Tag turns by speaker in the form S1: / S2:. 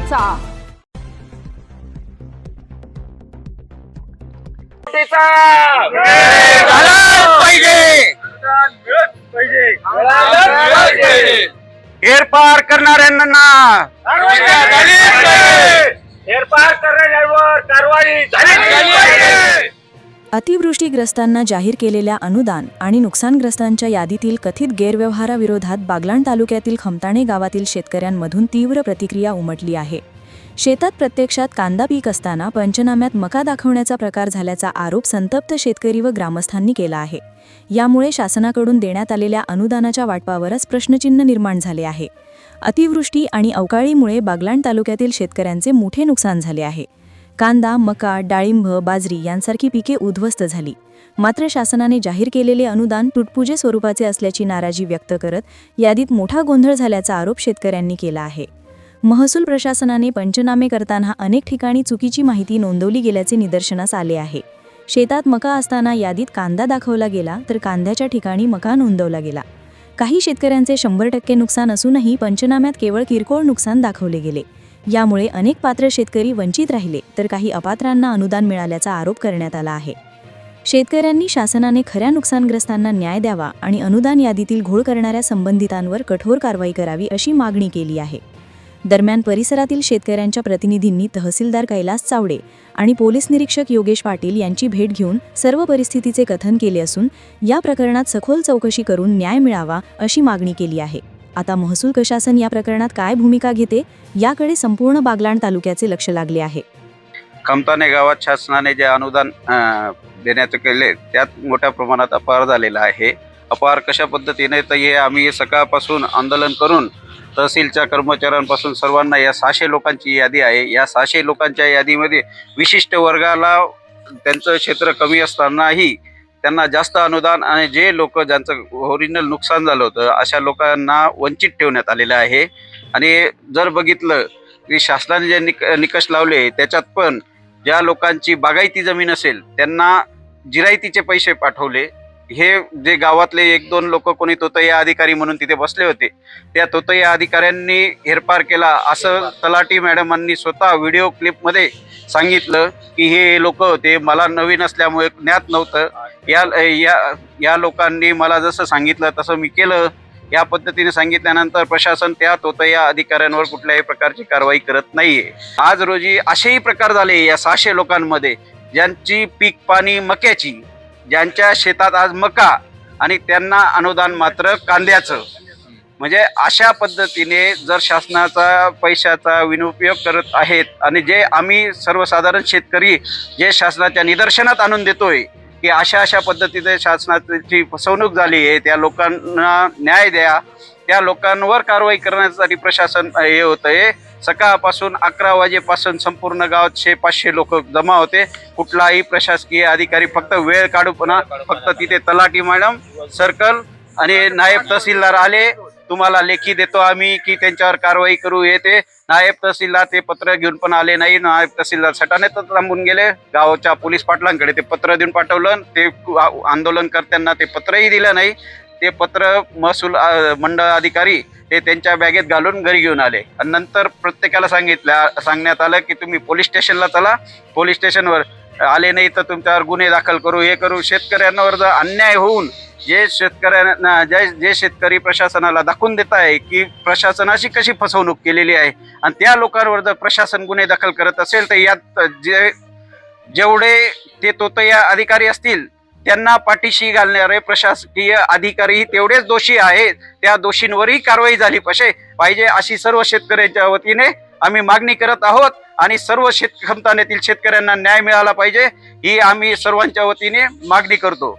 S1: करायचा.
S2: हेरपार करणाऱ्यांना
S3: फेरफार करणाऱ्यांवर कारवाई पाहिजे.
S4: अतिवृष्टीग्रस्तांना जाहीर केलेल्या अनुदान आणि नुकसानग्रस्तांच्या यादीतील कथित गैरव्यवहाराविरोधात बागलाण तालुक्यातील खमताणे गावातील शेतकऱ्यांमधून तीव्र प्रतिक्रिया उमटली आहे. शेतात प्रत्यक्षात कांदा पीक असताना पंचनाम्यात मका दाखवण्याचा प्रकार झाल्याचा आरोप संतप्त शेतकरी व ग्रामस्थांनी केला आहे. यामुळे शासनाकडून देण्यात आलेल्या अनुदानाच्या वाटपावरच प्रश्नचिन्ह निर्माण झाले आहे. अतिवृष्टी आणि अवकाळीमुळे बागलाण तालुक्यातील शेतकऱ्यांचे मोठे नुकसान झाले आहे. कांदा मका डाळिंब बाजरी यांसारखी पिके उद्ध्वस्त झाली. मात्र शासनाने जाहीर केलेले अनुदान तुटपुजे स्वरूपाचे असल्याची नाराजी व्यक्त करत यादीत मोठा गोंधळ झाल्याचा आरोप शेतकऱ्यांनी केला आहे. महसूल प्रशासनाने पंचनामे करताना अनेक ठिकाणी चुकीची माहिती नोंदवली गेल्याचे निदर्शनास आले आहे. शेतात मका असताना यादीत कांदा दाखवला गेला तर कांद्याच्या ठिकाणी मका नोंदवला गेला. काही शेतकऱ्यांचे शंभर टक्के नुकसान असूनही पंचनाम्यात केवळ किरकोळ नुकसान दाखवले गेले. यामुळे अनेक पात्र शेतकरी वंचित राहिले तर काही अपात्रांना अनुदान मिळाल्याचा आरोप करण्यात आला आहे. शेतकऱ्यांनी शासनाने खऱ्या नुकसानग्रस्तांना न्याय द्यावा आणि अनुदान यादीतील घोळ करणाऱ्या संबंधितांवर कठोर कारवाई करावी अशी मागणी केली आहे. दरम्यान परिसरातील शेतकऱ्यांच्या प्रतिनिधींनी तहसीलदार कैलास चावडे आणि पोलीस निरीक्षक योगेश पाटील यांची भेट घेऊन सर्व परिस्थितीचे कथन केले असून या प्रकरणात सखोल चौकशी करून न्याय मिळावा अशी मागणी केली आहे. आता महसूल प्रशासन या प्रकरणात काय भूमिका घेते याकडे संपूर्ण बागलाण तालुक्याचे लक्ष लागले आहे.
S2: खमताने गावात शासनाने जे अनुदान देण्याचे केले त्यात मोठ्या प्रमाणात अपहार झालेला आहे. अपहार कशा पद्धतीने तर हे आम्ही सकाळपासून आंदोलन करून तहसीलच्या कर्मचाऱ्यांपासून सर्वांना या सहाशे लोकांची यादी आहे. या सहाशे लोकांच्या यादीमध्ये विशिष्ट वर्गाला त्यांचं क्षेत्र कमी असतानाही त्यांना जास्त अनुदान आणि जे लोक ज्यांचं ओरिजिनल नुकसान झालं होतं अशा लोकांना वंचित ठेवण्यात आलेलं आहे. आणि जर बघितलं की शासनाने जे निक निकष लावले त्याच्यात पण ज्या लोकांची बागायती जमीन असेल त्यांना जिरायतीचे पैसे पाठवले हे जे गावातले एक दोन लोक कोणी तोतया अधिकारी म्हणून तिथे बसले होते त्या तोतया अधिकाऱ्यांनी हेरपार केला. असं तलाठी मॅडमांनी स्वतः व्हिडिओ क्लिपमध्ये सांगितलं की हे लोक होते मला नवीन असल्यामुळे ज्ञात नव्हतं. या या या लोकांनी मला जसं सांगितलं तसं मी केलं. या पद्धतीने सांगितल्यानंतर प्रशासन त्या तोतया अधिकाऱ्यांवर कुठल्याही प्रकारची कारवाई करत नाहीये. आज रोजी असेही प्रकार झाले या सहाशे लोकांमध्ये ज्यांची पीक पाणी मक्याची ज्यांच्या शेतात आज मका आणि त्यांना अनुदान मात्र कांद्याचं. म्हणजे अशा पद्धतीने जर शासनाचा पैशाचा विनियोग करत आहेत आणि जे आम्ही सर्वसाधारण शेतकरी जे शासनाच्या निदर्शनात आणून देतोय की अशा अशा पद्धतीने शासनाची फसवणूक झाली आहे त्या लोकांना न्याय द्या त्या लोकांवर कारवाई करण्यासाठी प्रशासन हे होतं आहे सकाळपासून अकरा वाजेपासून संपूर्ण गावात शे पाचशे लोक जमा होते. कुठलाही प्रशासकीय अधिकारी फक्त वेळ काढू पण फक्त तिथे तलाठी मॅडम सर्कल आणि नायब तहसीलदार आले. तुम्हाला लेखी देतो आम्ही की त्यांच्यावर कारवाई करू येते. नायब तहसीलदार ते पत्र घेऊन पण आले नाही. नायब तहसीलदार सटाण्यातच लांबून गेले. गावाच्या पोलीस पाटलांकडे ते पत्र देऊन पाठवलं. ते आंदोलनकर्त्यांना ते पत्रही दिलं नाही. ते पत्र महसूल मंडळ अधिकारी ते त्यांच्या बॅगेत घालून घरी घेऊन आले. आणि नंतर प्रत्येकाला सांगितलं सांगण्यात आलं की तुम्ही पोलीस स्टेशनला चला. पोलीस स्टेशनवर आले नाही तर तुमच्यावर गुन्हे दाखल करू हे करू. शेतकऱ्यांवर जर अन्याय होऊन जे शेतकऱ्यांना जे जे शेतकरी प्रशासनाला दाखवून देत आहे की प्रशासनाची कशी फसवणूक केलेली आहे आणि त्या लोकांवर जर प्रशासन गुन्हे दाखल करत असेल तर यात जे जेवढे ते तोतया अधिकारी असतील त्यांना पाठीशी घालणारे प्रशासकीय अधिकारी तेवढेच दोषी आहेत. त्या दोषींवरही कारवाई झाली पशे पाहिजे अशी सर्व शेतकऱ्यांच्या वतीने आम्ही मागणी करत आहोत आणि सर्व शेत खमतानेतील शेतकऱ्यांना न्याय मिळाला पाहिजे ही आम्ही सर्वांच्या वतीने मागणी करतो.